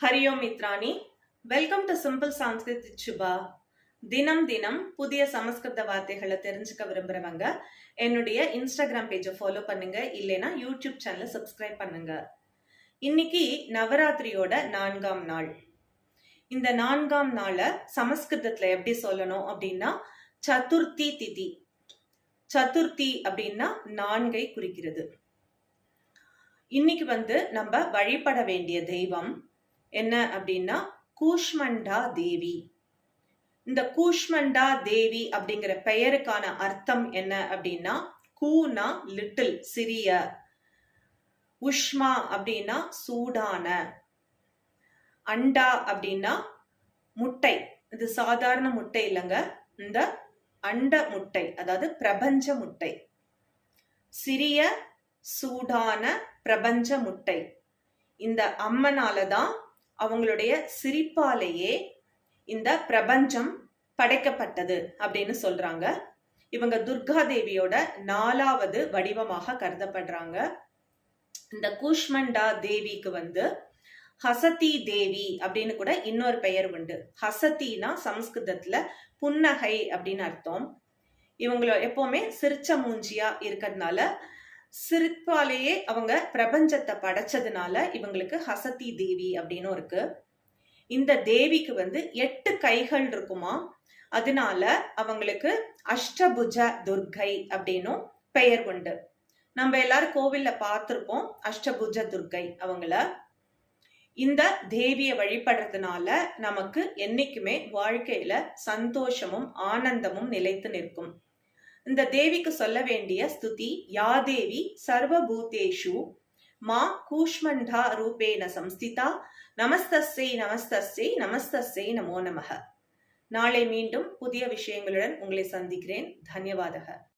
ஹரி ஓம் மித்ராணி welcome to simple Sanskrit சுபா தினம் தினம் புதிய சமஸ்கிருத வார்த்தைகளை தெரிஞ்சுக்க விரும்புறவங்க என்னுடைய இன்ஸ்டாகிராம் பேஜை ஃபாலோ பண்ணுங்க இல்லைன்னா யூடியூப் சேனலை சப்ஸ்கிரைப் பண்ணுங்க. இன்னைக்கு நவராத்திரியோட நான்காம் நாள். இந்த நான்காம் நாளை சமஸ்கிருதத்துல எப்படி சொல்லணும் அப்படின்னா சதுர்த்தி திதி. சதுர்த்தி அப்படின்னா நான்கை குறிக்கிறது. இன்னைக்கு வந்து நம்ம வழிபட வேண்டிய தெய்வம் என்ன அப்படின்னா கூஷ்மண்டா தேவி. இந்த கூஷ்மண்டா தேவி அப்படிங்கிற பெயருக்கான அர்த்தம் என்ன அப்படின்னா கூனா லிட்டில் சிறிய. உஷ்மா அப்படின்னா சூடான. அண்டா அப்படின்னா முட்டை. இது சாதாரண முட்டை இல்லைங்க. இந்த அண்ட முட்டை அதாவது பிரபஞ்ச முட்டை. சிறிய சூடான பிரபஞ்ச முட்டை. இந்த அம்மனால தான் அவங்களுடைய சிரிப்பாலேயே இந்த பிரபஞ்சம் படைக்கப்பட்டது அப்படின்னு சொல்றாங்க. இவங்க துர்கா தேவியோட நாலாவது வடிவமாக கருதப்படுறாங்க. இந்த கூஷ்மண்டா தேவிக்கு வந்து ஹசதி தேவி அப்படின்னு கூட இன்னொரு பெயர் உண்டு. ஹசத்தினா சமஸ்கிருதத்துல புன்னகை அப்படின்னு அர்த்தம். இவங்கள எப்பவுமே சிரிச்ச மூஞ்சியா இருக்கிறதுனால சிரிப்பாலேயே அவங்க பிரபஞ்சத்தை படைச்சதுனால இவங்களுக்கு ஹசதி தேவி அப்படின்னு இருக்கு. இந்த தேவிக்கு வந்து எட்டு கைகள் இருக்குமா? அதனால அவங்களுக்கு அஷ்டபுஜ துர்கை அப்படின்னும் பெயர் உண்டு. நம்ம எல்லாரும் கோவில்ல பார்த்துருப்போம் அஷ்டபுஜ துர்கை அவங்கள. இந்த தேவியை வழிபடுறதுனால நமக்கு என்னைக்குமே வாழ்க்கையில சந்தோஷமும் ஆனந்தமும் நிலைத்து நிற்கும். இந்த தேவிக்கு சொல்ல வேண்டிய ஸ்துதி யாதேவி சர்வபூதேஷு மா கூஷ்மண்டா ரூபேன சம்ஸ்திதா நமஸ்தஸ்ஸை நமஸ்தஸ்ஸை நமஸ்தஸ்ஸை நமோ நமக நாளை மீண்டும் புதிய விஷயங்களுடன் உங்களை சந்திக்கிறேன். தன்யவாதக.